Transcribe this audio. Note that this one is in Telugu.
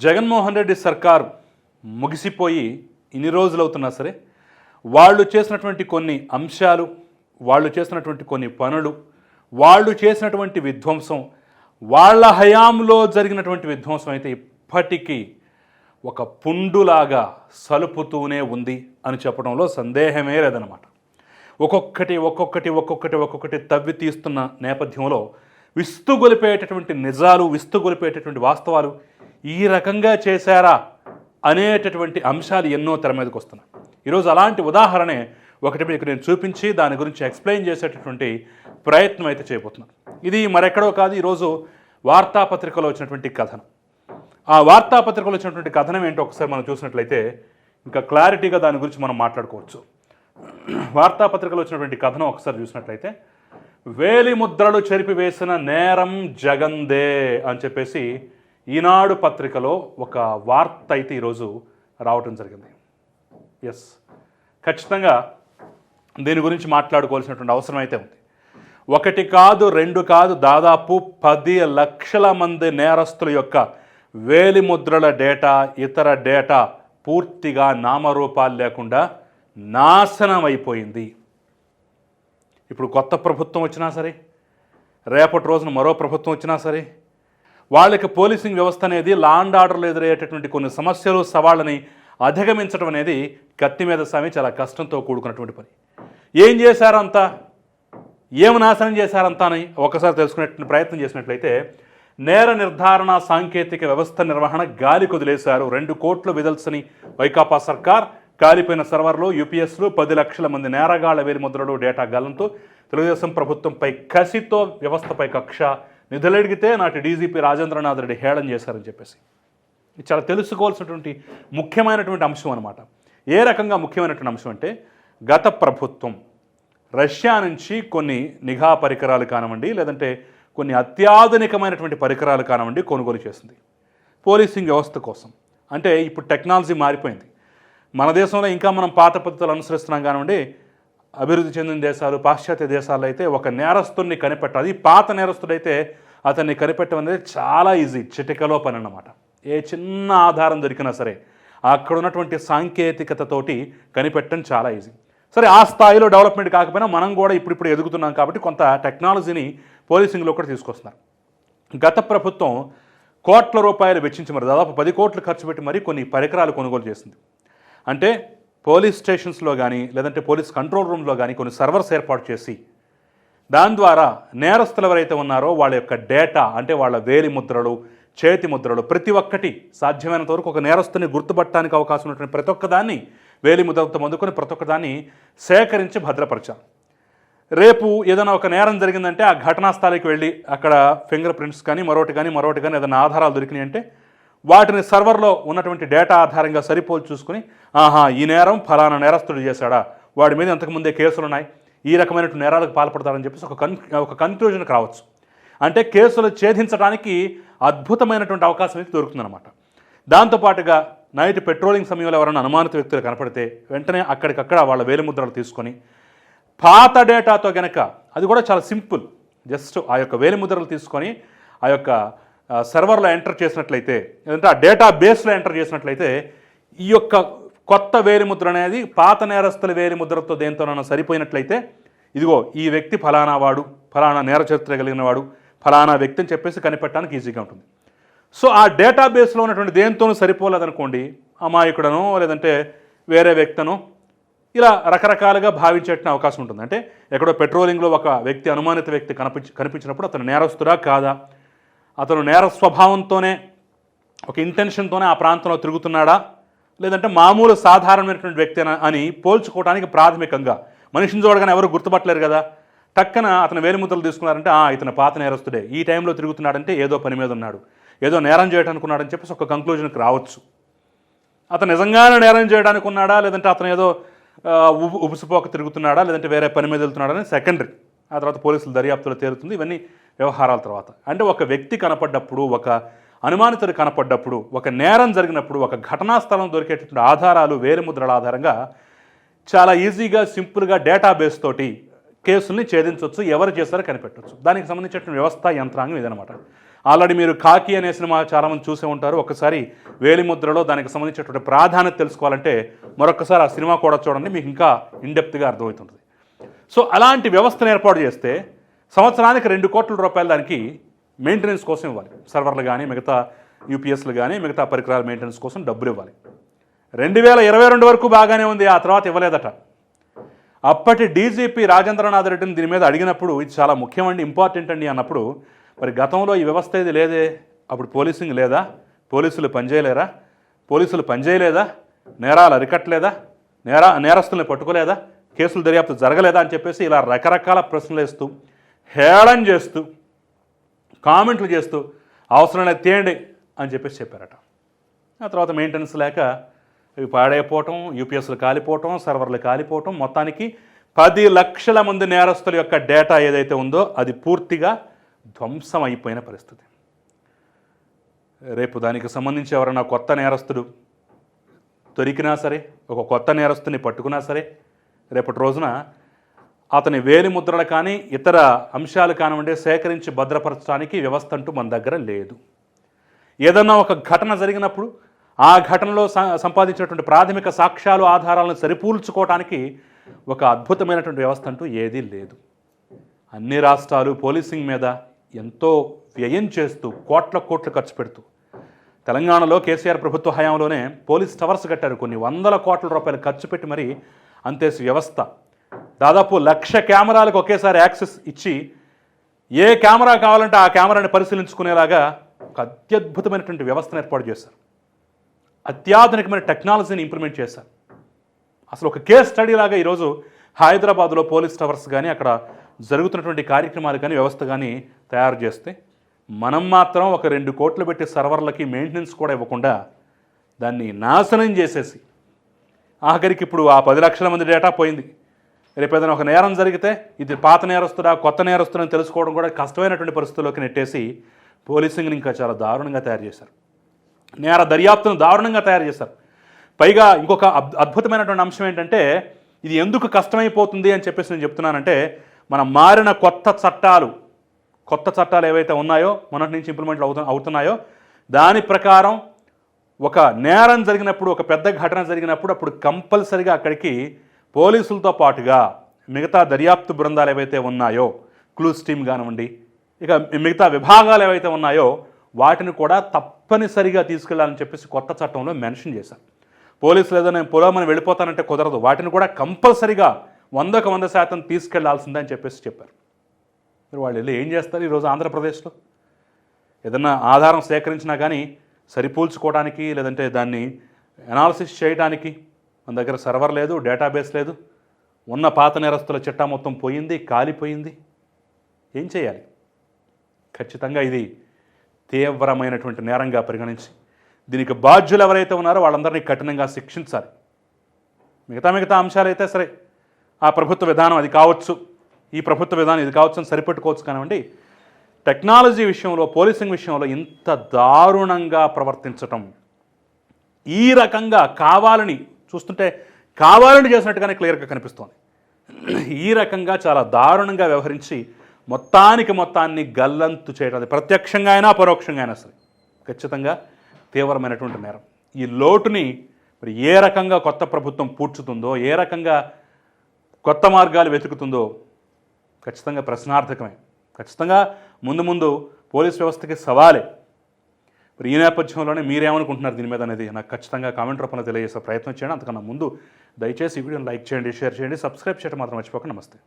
జగన్మోహన్ రెడ్డి సర్కార్ ముగిసిపోయి ఇన్ని రోజులు అవుతున్నా సరే వాళ్ళు చేసినటువంటి కొన్ని అంశాలు వాళ్ళు చేసినటువంటి కొన్ని పనులు వాళ్ళు చేసినటువంటి విధ్వంసం వాళ్ళ హయాంలో జరిగినటువంటి విధ్వంసం అయితే ఇప్పటికీ ఒక పుండులాగా సలుపుతూనే ఉంది అని చెప్పడంలో సందేహమే లేదనమాట ఒక్కొక్కటి ఒక్కొక్కటి ఒక్కొక్కటి ఒక్కొక్కటి తవ్వి తీస్తున్న నేపథ్యంలో విస్తుగొలిపేటటువంటి నిజాలు విస్తుగొలిపేటటువంటి వాస్తవాలు ఈ రకంగా చేశారా అనేటటువంటి అంశాలు ఎన్నో తెర మీదకి వస్తున్నాయి. ఈరోజు అలాంటి ఉదాహరణే ఒకటి మీకు నేను చూపించి దాని గురించి ఎక్స్ప్లెయిన్ చేసేటటువంటి ప్రయత్నం అయితే చేయబోతున్నాను. ఇది మరెక్కడో కాదు ఈరోజు వార్తాపత్రికలో వచ్చినటువంటి కథనం. ఆ వార్తాపత్రికలో వచ్చినటువంటి కథనం ఏంటో ఒకసారి మనం చూసినట్లయితే ఇంకా క్లారిటీగా దాని గురించి మనం మాట్లాడుకోవచ్చు. వార్తాపత్రికలో వచ్చినటువంటి కథనం ఒకసారి చూసినట్లయితే వేలి ముద్రలు చెరిపివేసిన నేరం జగందే అని చెప్పేసి ఈనాడు పత్రికలో ఒక వార్త అయితే ఈరోజు రావటం జరిగింది. ఎస్ ఖచ్చితంగా దీని గురించి మాట్లాడుకోవాల్సినటువంటి అవసరం అయితే ఉంది. ఒకటి కాదు రెండు కాదు దాదాపు పది లక్షల మంది నేరస్తుల యొక్క వేలిముద్రల డేటా ఇతర డేటా పూర్తిగా నామరూపాలు లేకుండా నాశనం అయిపోయింది ఇప్పుడు కొత్త ప్రభుత్వం వచ్చినా సరే రేపటి రోజున మరో ప్రభుత్వం వచ్చినా సరే వాళ్ళకి పోలీసింగ్ వ్యవస్థ అనేది లా అండ్ ఆర్డర్లో ఎదురయ్యేటటువంటి కొన్ని సమస్యలు సవాళ్ళని అధిగమించడం అనేది కత్తి మీద స్వామి చాలా కష్టంతో కూడుకున్నటువంటి పని. ఏం చేశారంతా? ఏం నాశనం చేశారంతా అని ఒకసారి తెలుసుకునే ప్రయత్నం చేసినట్లయితే నేర నిర్ధారణ సాంకేతిక వ్యవస్థ నిర్వహణ గాలి కొదిలేశారు. రెండు కోట్లు విదల్సని వైకాపా సర్కార్ కాలిపోయిన సర్వర్లు యూపీఎస్లు పది లక్షల మంది నేరగాళ్ళ వేలి ముద్రలు డేటా గాలంతో తెలుగుదేశం ప్రభుత్వంపై కసితో వ్యవస్థపై కక్ష నిధులడిగితే నాటి డీజీపీ రాజేంద్రనాథ్ రెడ్డి హేళన చేశారని చెప్పేసి. చాలా తెలుసుకోవాల్సినటువంటి ముఖ్యమైనటువంటి అంశం అనమాట ఏ రకంగా ముఖ్యమైనటువంటి అంశం అంటే గత ప్రభుత్వం రష్యా నుంచి కొన్ని నిఘా పరికరాలు కానివ్వండి లేదంటే కొన్ని అత్యాధునికమైనటువంటి పరికరాలు కానివ్వండి కొనుగోలు చేసింది. పోలీసింగ్ వ్యవస్థ కోసం. అంటే ఇప్పుడు టెక్నాలజీ మారిపోయింది. మన దేశంలో ఇంకా మనం పాత పద్ధతులు అనుసరిస్తున్నాం కానివ్వండి అభివృద్ధి చెందిన దేశాలు పాశ్చాత్య దేశాలు అయితే ఒక నేరస్తుడిని కనిపెట్టాలి. పాత నేరస్తుడైతే అతన్ని కనిపెట్టడం అనేది చాలా ఈజీ చిటికలో పని అన్నమాట. ఏ చిన్న ఆధారం దొరికినా సరే అక్కడ ఉన్నటువంటి సాంకేతికతతోటి కనిపెట్టడం చాలా ఈజీ. సరే ఆ స్థాయిలో డెవలప్మెంట్ కాకపోయినా మనం కూడా ఇప్పుడిప్పుడు ఎదుగుతున్నాం కాబట్టి కొంత టెక్నాలజీని పోలీసింగ్లో కూడా తీసుకొస్తున్నారు. గత ప్రభుత్వం కోట్ల రూపాయలు వెచ్చించి మరి దాదాపు పది కోట్లు ఖర్చు పెట్టి మరి కొన్ని పరికరాలు కొనుగోలు చేసింది. అంటే పోలీస్ స్టేషన్స్లో కానీ లేదంటే పోలీస్ కంట్రోల్ రూమ్లో కానీ కొన్ని సర్వర్స్ ఏర్పాటు చేసి దాని ద్వారా నేరస్తులు ఎవరైతే ఉన్నారో వాళ్ళ యొక్క డేటా అంటే వాళ్ళ వేలి ముద్రలు చేతి ముద్రలు ప్రతి ఒక్కటి సాధ్యమైనంత వరకు ఒక నేరస్తుని గుర్తుపట్టడానికి అవకాశం ఉన్నటువంటి ప్రతి ఒక్కదాన్ని వేలి ముద్రలతో ముందుకొని ప్రతి ఒక్కదాన్ని సేకరించి భద్రపరచాం. రేపు ఏదైనా ఒక నేరం జరిగిందంటే ఆ ఘటనా స్థలానికి వెళ్ళి అక్కడ ఫింగర్ ప్రింట్స్ కానీ మరొకటి కానీ మరొకటి కానీ ఏదైనా ఆధారాలు దొరికినాయి అంటే వాటిని సర్వర్లో ఉన్నటువంటి డేటా ఆధారంగా సరిపోల్చి చూసుకుని ఆహా ఈ నేరం ఫలానా నేరస్తుడు చేశాడా? వాడి మీద ఇంతకుముందే కేసులు ఉన్నాయి ఈ రకమైనటువంటి నేరాలకు పాల్పడతారని చెప్పేసి ఒక కన్ ఒక కన్క్లూజన్కి రావచ్చు. అంటే కేసులు ఛేదించడానికి అద్భుతమైనటువంటి అవకాశం అయితే దొరుకుతుందన్నమాట. దాంతోపాటుగా నైట్ పెట్రోలింగ్ సమయంలో ఎవరైనా అనుమానిత వ్యక్తులు కనపడితే వెంటనే అక్కడికక్కడ వాళ్ళ వేలిముద్రలు తీసుకొని పాత డేటాతో గనక అది కూడా చాలా సింపుల్. జస్ట్ ఆ యొక్క వేలిముద్రలు తీసుకొని ఆ యొక్క సర్వర్లో ఎంటర్ చేసినట్లయితే లేదంటే ఆ డేటా బేస్లో ఎంటర్ చేసినట్లయితే ఈ యొక్క కొత్త వేలిముద్ర అనేది పాత నేరస్తుల వేలిముద్రతో దేంతోనైనా సరిపోయినట్లయితే ఇదిగో ఈ వ్యక్తి ఫలానా వాడు ఫలానా నేర చరిత్ర కలిగిన వాడు ఫలానా వ్యక్తి అని చెప్పేసి కనిపెట్టడానికి ఈజీగా ఉంటుంది. సో ఆ డేటాబేస్లో ఉన్నటువంటి దేంతోనూ సరిపోలేదనుకోండి అమాయకుడనో లేదంటే వేరే వ్యక్తనో ఇలా రకరకాలుగా భావించేట అవకాశం ఉంటుంది. అంటే ఎక్కడో పెట్రోలింగ్లో ఒక వ్యక్తి అనుమానిత వ్యక్తి కనిపించి కనిపించినప్పుడు అతను నేరస్తుడా కాదా? అతను నేర స్వభావంతోనే ఒక ఇంటెన్షన్తోనే ఆ ప్రాంతంలో తిరుగుతున్నాడా? లేదంటే మామూలు సాధారణమైనటువంటి వ్యక్తి అని పోల్చుకోవడానికి ప్రాథమికంగా మనిషిని చూడగానే ఎవరు గుర్తుపట్టలేరు కదా? టక్కన అతను వేలిముద్రలు తీసుకున్నారంటే ఆ ఇతను పాత నేరస్తుడే. ఈ టైంలో తిరుగుతున్నాడంటే ఏదో పని మీద ఉన్నాడు. ఏదో నేరం చేయడానికి ఉన్నాడని చెప్పేసి ఒక కంక్లూజన్కి రావచ్చు. అతను నిజంగానే నేరం చేయడానికి ఉన్నాడా లేదంటే అతను ఏదో ఉబు ఉబుసుపోక తిరుగుతున్నాడా? లేదంటే వేరే పని మీద వెళ్తున్నాడా? అని సెకండరీ ఆ తర్వాత పోలీసులు దర్యాప్తులో తేలుతుంది. ఇవన్నీ వ్యవహారాల తర్వాత. అంటే ఒక వ్యక్తి కనపడ్డప్పుడు ఒక అనుమానితుడు కనపడ్డప్పుడు ఒక నేరం జరిగినప్పుడు ఒక ఘటనా స్థలం దొరికేటటువంటి ఆధారాలు వేలిముద్రల ఆధారంగా చాలా ఈజీగా సింపుల్గా డేటాబేస్ తోటి కేసుల్ని ఛేదించవచ్చు ఎవరు చేశారో కనిపెట్టవచ్చు దానికి సంబంధించిన వ్యవస్థ యంత్రాంగం ఇదనమాట ఆల్రెడీ మీరు కాకి అనే సినిమా చాలామంది చూసే ఉంటారు. ఒకసారి వేలిముద్రలో దానికి సంబంధించినటువంటి ప్రాధాన్యత తెలుసుకోవాలంటే మరొకసారి ఆ సినిమా కూడా చూడండి మీకు ఇంకా ఇండెప్త్గా అర్థమవుతుంటుంది. సో అలాంటి వ్యవస్థను ఏర్పాటు చేస్తే సంవత్సరానికి రెండు కోట్ల రూపాయలు దానికి మెయింటెనెన్స్ కోసం ఇవ్వాలి. సర్వర్లు కానీ మిగతా యూపీఎస్లు కానీ మిగతా పరికరాల మెయింటెనెన్స్ కోసం డబ్బులు ఇవ్వాలి. రెండు వేల ఇరవై రెండు వరకు బాగానే ఉంది ఆ తర్వాత ఇవ్వలేదట. అప్పటి డీజీపీ రాజేంద్రనాథ్ రెడ్డిని దీని మీద అడిగినప్పుడు ఇది చాలా ముఖ్యమండి ఇంపార్టెంట్ అండి అన్నప్పుడు మరి గతంలో ఈ వ్యవస్థ ఇది లేదే? అప్పుడు పోలీసింగ్ లేదా? పోలీసులు పనిచేయలేరా? పోలీసులు పనిచేయలేదా? నేరాలు అరికట్టలేదా? నేరా నేరస్తుల్ని పట్టుకోలేదా? కేసులు దర్యాప్తు జరగలేదా అని చెప్పేసి ఇలా రకరకాల ప్రశ్నలు వేస్తూ హేళన చేస్తూ కామెంట్లు చేస్తూ అవసరమైన తేండి అని చెప్పేసి చెప్పారట. ఆ తర్వాత మెయింటెనెన్స్ లేక ఇవి పాడైపోవటం యూపీఎస్లు కాలిపోవటం సర్వర్లు కాలిపోవటం మొత్తానికి పది లక్షల మంది నేరస్తుల యొక్క డేటా ఏదైతే ఉందో అది పూర్తిగా ధ్వంసం అయిపోయిన పరిస్థితి. రేపు దానికి సంబంధించి ఎవరైనా కొత్త నేరస్తుడు దొరికినా సరే ఒక కొత్త నేరస్తుని పట్టుకున్నా సరే రేపటి రోజున అతని వేలి ముద్రలు కానీ ఇతర అంశాలు కానివ్వండి సేకరించి భద్రపరచడానికి వ్యవస్థ అంటూ మన దగ్గర లేదు. ఏదన్నా ఒక ఘటన జరిగినప్పుడు ఆ ఘటనలో సంపాదించినటువంటి ప్రాథమిక సాక్ష్యాలు ఆధారాలను సరిపూల్చుకోవడానికి ఒక అద్భుతమైనటువంటి వ్యవస్థ అంటూ ఏదీ లేదు. అన్ని రాష్ట్రాలు పోలీసింగ్ మీద ఎంతో వ్యయం చేస్తూ కోట్ల కోట్లు ఖర్చు పెడుతూ తెలంగాణలో కేసీఆర్ ప్రభుత్వ హయాంలోనే పోలీస్ టవర్స్ కట్టారు. కొన్ని వందల కోట్ల రూపాయలు ఖర్చు పెట్టి మరి అంతేసి వ్యవస్థ దాదాపు లక్ష కెమెరాలకు ఒకేసారి యాక్సెస్ ఇచ్చి ఏ కెమెరా కావాలంటే ఆ కెమెరాని పరిశీలించుకునేలాగా ఒక అత్యద్భుతమైనటువంటి వ్యవస్థను ఏర్పాటు చేశారు. అత్యాధునికమైన టెక్నాలజీని ఇంప్లిమెంట్ చేశారు. అసలు ఒక కేస్ స్టడీ లాగా ఈరోజు హైదరాబాద్లో పోలీస్ టవర్స్ కానీ అక్కడ జరుగుతున్నటువంటి కార్యక్రమాలు కానీ వ్యవస్థ కానీ తయారు చేస్తే మనం మాత్రం ఒక రెండు కోట్లు పెట్టి సర్వర్లకి మెయింటెనెన్స్ కూడా ఇవ్వకుండా దాన్ని నాశనం చేసేసి ఆఖరికి ఇప్పుడు ఆ పది లక్షల మంది డేటా పోయింది. రేపు ఏదైనా ఒక నేరం జరిగితే ఇది పాత నేరస్తుడా కొత్త నేరస్తుడని తెలుసుకోవడం కూడా కష్టమైనటువంటి పరిస్థితుల్లోకి నెట్టేసి పోలీసింగ్ని ఇంకా చాలా దారుణంగా తయారు చేశారు. నేర దర్యాప్తును దారుణంగా తయారు చేశారు. పైగా ఇంకొక అద్భుతమైనటువంటి అంశం ఏంటంటే ఇది ఎందుకు కష్టమైపోతుంది అని చెప్పేసి నేను చెప్తున్నానంటే మన మారిన కొత్త చట్టాలు కొత్త చట్టాలు ఏవైతే ఉన్నాయో మొన్నటి నుంచి ఇంప్లిమెంట్ అవుతు అవుతున్నాయో దాని ప్రకారం ఒక నేరం జరిగినప్పుడు ఒక పెద్ద ఘటన జరిగినప్పుడు అప్పుడు కంపల్సరిగా అక్కడికి పోలీసులతో పాటుగా మిగతా దర్యాప్తు బృందాలు ఏవైతే ఉన్నాయో క్లూస్ టీమ్ కానివ్వండి ఇక మిగతా విభాగాలు ఏవైతే ఉన్నాయో వాటిని కూడా తప్పనిసరిగా తీసుకెళ్ళాలని చెప్పేసి కొత్త చట్టంలో మెన్షన్ చేశారు. పోలీసులు ఏదో నేను పొలమని వెళ్ళిపోతానంటే కుదరదు. వాటిని కూడా కంపల్సరిగా వందకు వంద శాతం తీసుకెళ్ళాల్సిందే అని చెప్పేసి చెప్పారు. మరి వాళ్ళు వెళ్ళి ఏం చేస్తారు ఈరోజు ఆంధ్రప్రదేశ్లో? ఏదన్నా ఆధారం సేకరించినా కానీ సరిపోల్చుకోవడానికి లేదంటే దాన్ని అనాలసిస్ చేయడానికి మన దగ్గర సర్వర్ లేదు డేటాబేస్ లేదు. ఉన్న పాత నేరస్తుల చిట్టా మొత్తం పోయింది కాలిపోయింది. ఏం చేయాలి? ఖచ్చితంగా ఇది తీవ్రమైనటువంటి నేరంగా పరిగణించి దీనికి బాధ్యులు ఎవరైతే ఉన్నారో వాళ్ళందరినీ కఠినంగా శిక్షించాలి. మిగతా మిగతా అంశాలు అయితే సరే ఆ ప్రభుత్వ విధానం అది కావచ్చు ఈ ప్రభుత్వ విధానం ఇది కావచ్చు అని సరిపెట్టుకోవచ్చు కానివ్వండి టెక్నాలజీ విషయంలో పోలీసింగ్ విషయంలో ఇంత దారుణంగా ప్రవర్తించటం ఈ రకంగా కావాలని చూస్తుంటే కావాలని చేసినట్టుగానే క్లియర్గా కనిపిస్తోంది. ఈ రకంగా చాలా దారుణంగా వ్యవహరించి మొత్తానికి మొత్తాన్ని గల్లంతు చేయడం అది ప్రత్యక్షంగా అయినా పరోక్షంగా అయినా సరే. ఖచ్చితంగా తీవ్రమైనటువంటి నేరం. ఈ లోటుని మరి ఏ రకంగా కొత్త ప్రభుత్వం పూడ్చుతుందో ఏ రకంగా కొత్త మార్గాలు వెతుకుతుందో ఖచ్చితంగా ప్రశ్నార్థకమే. ఖచ్చితంగా ముందు ముందు పోలీస్ వ్యవస్థకి సవాలే. మరి ఈ నేపథ్యంలోనే మీరేమనుకుంటున్నారు దీని మీద అనేది? నాకు ఖచ్చితంగా కామెంట్ రూపంలో తెలియజేసే ప్రయత్నం చేయండి. అంతకన్నా ముందు దయచేసి ఈ వీడియోని లైక్ చేయండి షేర్ చేయండి సబ్స్క్రైబ్ చేయడం మాత్రం మర్చిపోక నమస్తే.